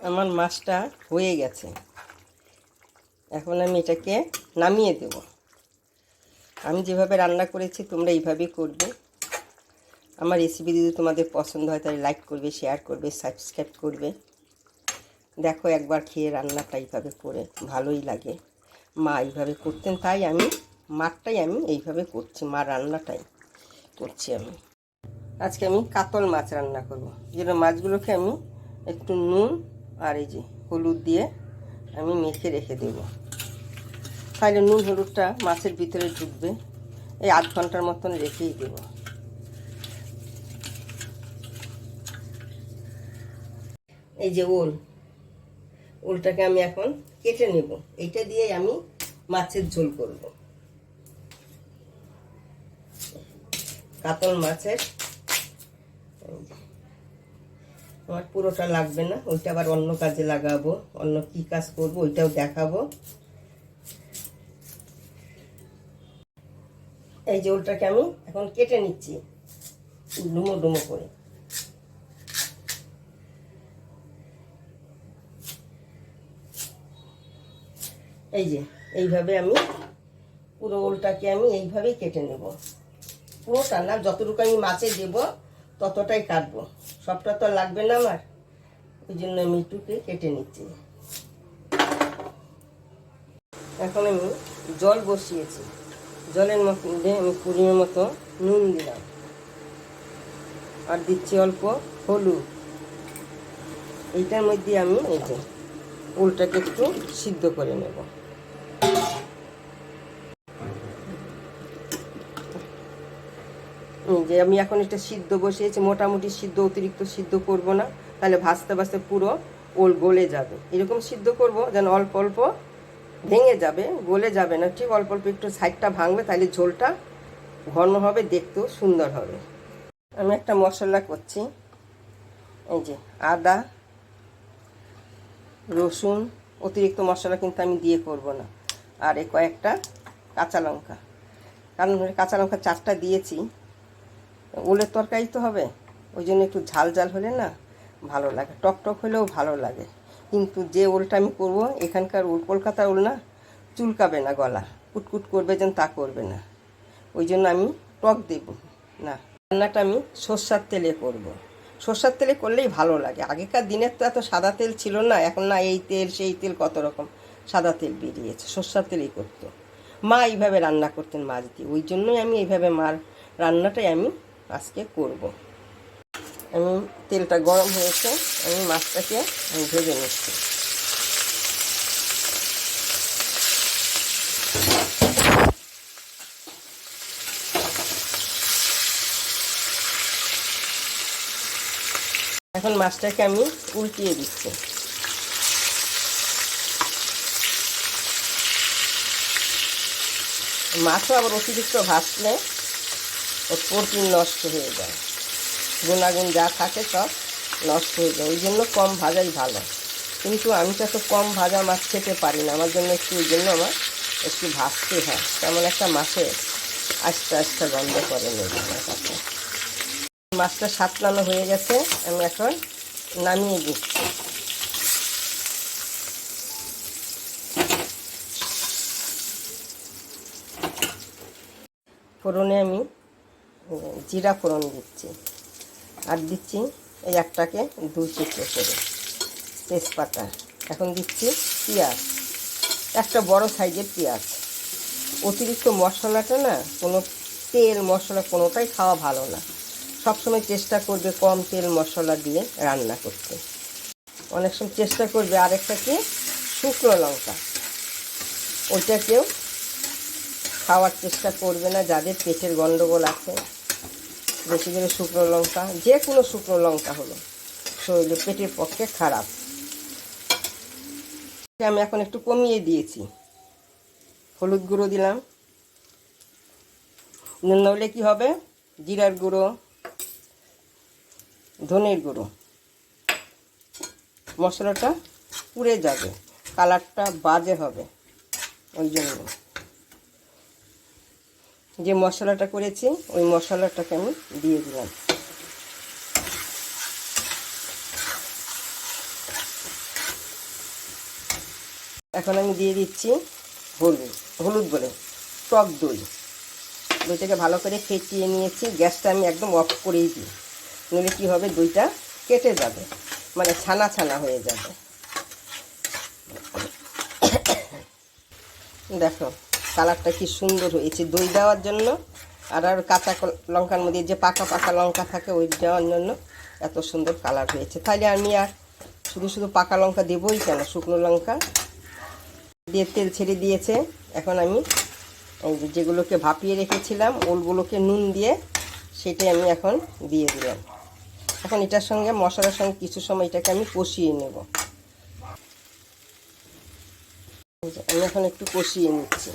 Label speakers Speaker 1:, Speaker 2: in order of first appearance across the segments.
Speaker 1: আমার মাছটা হয়ে গেছে। এখন আমি এটাকে নামিয়ে দেব। আমি যেভাবে রান্না করেছি তোমরা এইভাবেই করবে। আমার রেসিপি যদি তোমাদের পছন্দ হয় তাহলে লাইক করবে শেয়ার করবে সাবস্ক্রাইব করবে। দেখো একবার খেয়ে রান্নাটা এইভাবে করে ভালোই লাগে। মা এইভাবে করতেন, তাই আমি মারটাই আমি এইভাবে করছি, মা রান্নাটাই করছি আমি। আজকে আমি কাতল মাছ রান্না করব। যেন মাছগুলোকে আমি একটু নুন আর এই যে হলুদ দিয়ে আমি মেখে রেখে দেব। তাহলে নুন হলুদটা মাছের ভিতরে ঢুকবে। এই আধ ঘণ্টার মতন রেখেই দেব। এই যে ওল, ওলটাকে আমি এখন কেটে নেব। এইটা দিয়ে আমি মাছের ঝোল করব। কাতল মাছের আমার পুরোটা লাগবে না, ওইটা আবার অন্য কাজে লাগাবো, অন্য কি কাজ করব ওইটাও দেখাবো। এই যে ওলটাকে আমি এখন কেটে নিচ্ছি, ডুমো ডুমো করে। এই যে, এইভাবে আমি পুরো ওলটাকে আমি এইভাবেই কেটে নেব। পুরোটা না, যতটুকু আমি মাছে দেব ততটাই কাটবো। সবটা তো লাগবে না আমার। ওই জন্য আমি একটুকে কেটে নিচ্ছি। এখন আমি জল বসিয়েছি। জলের মধ্যে আমি পরিমাণ মতো নুন দিলাম। আর দিচ্ছি অল্প হলুদ। এইটার মধ্যে আমি এই যে উলটাকে একটু সিদ্ধ করে নেব। যে আমি এখন এটা সিদ্ধ বসিয়েছি, মোটামুটি সিদ্ধ, অতিরিক্ত সিদ্ধ করব না, তাহলে ভাজতে ভাজতে পুরো ওল গলে যাবে। এরকম সিদ্ধ করব যেন অল্প অল্প ভেঙে যাবে, গলে যাবে না, ঠিক অল্প অল্প একটু সাইডটা ভাঙবে, তাহলে ঝোলটা ঘন হবে, দেখতেও সুন্দর হবে। আমি একটা মশলা করছি, এই যে আদা, রসুন, অতিরিক্ত মশলা কিন্তু আমি দিয়ে করব না, আর এ কয়েকটা কাঁচা লঙ্কা। কারণ কাঁচা লঙ্কা চারটা দিয়েছি ওলের তরকারি তো হবে। ওই জন্য একটু ঝাল ঝাল হলে না ভালো লাগে। টক টক হলেও ভালো লাগে। কিন্তু যে ওলটা আমি করব, এখানকার ওল কলকাতার ওল না, চুলকাবে না গলা। কুটকুট করবে যেন তা করবে না। ওই জন্য আমি টক দেব। না, রান্নাটা আমি সর্ষার তেলে করব। সর্ষার তেলে করলেই ভালো লাগে। আগেকার দিনের তো এত সাদা তেল ছিল না। এখন না এই তেল, সেই তেল কত রকম সাদা তেল বেরিয়েছে। সর্ষার তেলেই করতো। মা এইভাবে রান্না করতেন মাছ দিয়ে ওই জন্যই আমি এইভাবে মার রান্নাটাই আমি আজকে করব। আমি তেলটা গরম হয়েছে, আমি মাছটাকে ভেজে নিচ্ছি এখন মাছটাকে আমি উল্টিয়ে দিচ্ছি মাছও আবার অতিরিক্ত ভাসলে ওর প্রোটিন নষ্ট হয়ে যায়। গুণাগুণ যা থাকে সব নষ্ট হয়ে যায়। ওই জন্য কম ভাজাই ভালো। কিন্তু আমি তো এত কম ভাজা মাছ খেতে পারি না। আমার জন্য একটু, ওই জন্য আমার একটু ভাজতে হয়। তেমন একটা মাছে আস্তে আস্তে গন্ধ করে নেবে মাছটা সাতলানো হয়ে গেছে। আমি এখন নামিয়ে দিচ্ছি। ফোড়নে আমি জিরা ফোড়ন দিচ্ছি। আর দিচ্ছি এই একটাকে দুই চিত্র করে তেজপাতা। এখন দিচ্ছি পেঁয়াজ। একটা বড় সাইজের পেঁয়াজ। অতিরিক্ত মশলাটা না, কোনো তেল মশলা কোনোটাই খাওয়া ভালো না। সবসময় চেষ্টা করবে কম তেল মশলা দিয়ে রান্না করতে। অনেক সময় চেষ্টা করবে আরেকটা কি শুকনো লঙ্কা। ওইটাকেও খাওয়ার চেষ্টা করবে না, যাদের পেটের গণ্ডগোল আছে। বেশি করে শুকনো লঙ্কা, যে কোনো শুকনো লঙ্কা হলো শরীরে পেটের পক্ষে খারাপ। আমি এখন একটু কমিয়ে দিয়েছি। হলুদ গুঁড়ো দিলাম। নইলে কি হবে? জিরার গুঁড়ো, ধনের গুঁড়ো। মশলাটা পুড়ে যাবে, কালারটা বাজে হবে, ওই জন্য। যে মশলাটা করেছি, ওই মশলাটাকে আমি দিয়ে দিলাম। এখন আমি দিয়ে দিচ্ছি হলুদ হলুদ বলে, টক দই। দইটাকে ভালো করে ফেটিয়ে নিয়েছি, গ্যাসটা আমি একদম অফ করেই দিই। নইলে কী হবে, দইটা কেটে যাবে মানে ছানা ছানা হয়ে যাবে। দেখো কালারটা কি সুন্দর হয়েছে। দই দেওয়ার জন্য, আর আর কাঁচা লঙ্কার মধ্যে যে পাকা পাকা লঙ্কা থাকে, ওই দেওয়ার জন্য এত সুন্দর কালার হয়েছে। তাহলে আমি আর শুধু শুধু পাকা লঙ্কা দেবই কেন? শুকনো লঙ্কা দিয়ে তেল ছেড়ে দিয়েছে। এখন আমি যেগুলোকে ভাপিয়ে রেখেছিলাম, ওলগুলোকে নুন দিয়ে সেটাই আমি এখন দিয়ে দিলাম। এখন এটার সঙ্গে মশলার সঙ্গে কিছু সময় এটাকে আমি কষিয়ে নেব। আমি এখন একটু কষিয়ে নিচ্ছি।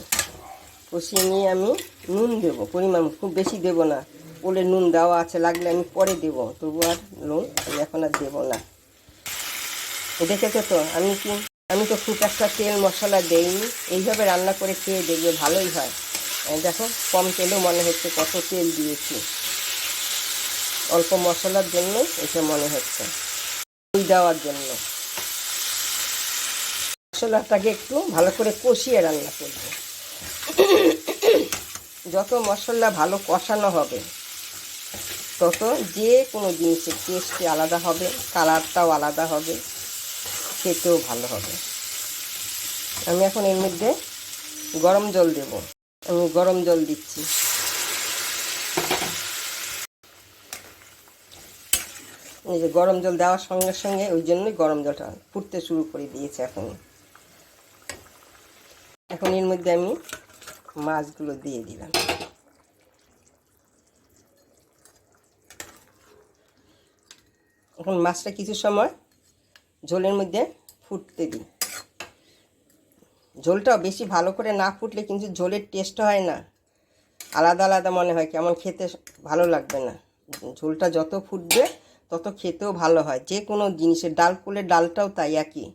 Speaker 1: কষিয়ে নিয়ে আমি নুন দেব। পরিমাণ খুব বেশি দেব না। ওলে নুন দেওয়া আছে, লাগলে আমি পরে দেব। তবু আর নুন আমি এখন আর দেবো না। দেখেছ তো, আমি কি, আমি তো খুব একটা তেল মশলা দেইনি। এইভাবে রান্না করে খেয়ে দেখবে ভালোই হয়। দেখো, কম তেলেও মনে হচ্ছে, কত তেল দিয়েছি। অল্প মশলার জন্য এটা মনে হচ্ছে। দই দেওয়ার জন্য। মশলাটাকে একটু ভালো করে কষিয়ে রান্না করব। যত মশলা ভালো কষানো হবে, তত যে কোনো জিনিসের টেস্টই আলাদা হবে কালারটাও আলাদা হবে, খেতেও ভালো হবে। আমি এখন এর মধ্যে গরম জল দেব। আমি গরম জল দিচ্ছি। এই যে গরম জল দেওয়ার সঙ্গে সঙ্গে ওই জন্যই গরম জলটা ফুটতে শুরু করে দিয়েছে এখন এখন এর মধ্যে আমি মাছগুলো দিয়ে দিলাম। এখন মাছটা কিছু সময় ঝোলের মধ্যে ফুটতে দিই। ঝোলটাও বেশি ভালো করে না ফুটলে কিন্তু ঝোলের টেস্ট হয় না। আলাদা আলাদা মনে হয়, কেমন খেতে ভালো লাগবে না। ঝোলটা যত ফুটবে তত খেতেও ভালো হয়। যে কোনো জিনিসের ডাল করলে ডালটাও তাই একই।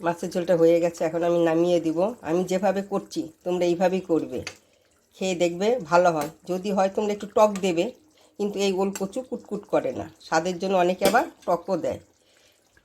Speaker 1: মাছের ঝোলটা হয়ে গেছে, এখন আমি নামিয়ে দিব। আমি যেভাবে করছি, তোমরা এইভাবেই করবে। খেয়ে দেখবে ভালো হয়। যদি হয়, তোমরা একটু টক দেবে, কিন্তু এই ওল কচু কুটকুট করে না। স্বাদের জন্য অনেকে আবার টকও দেয়।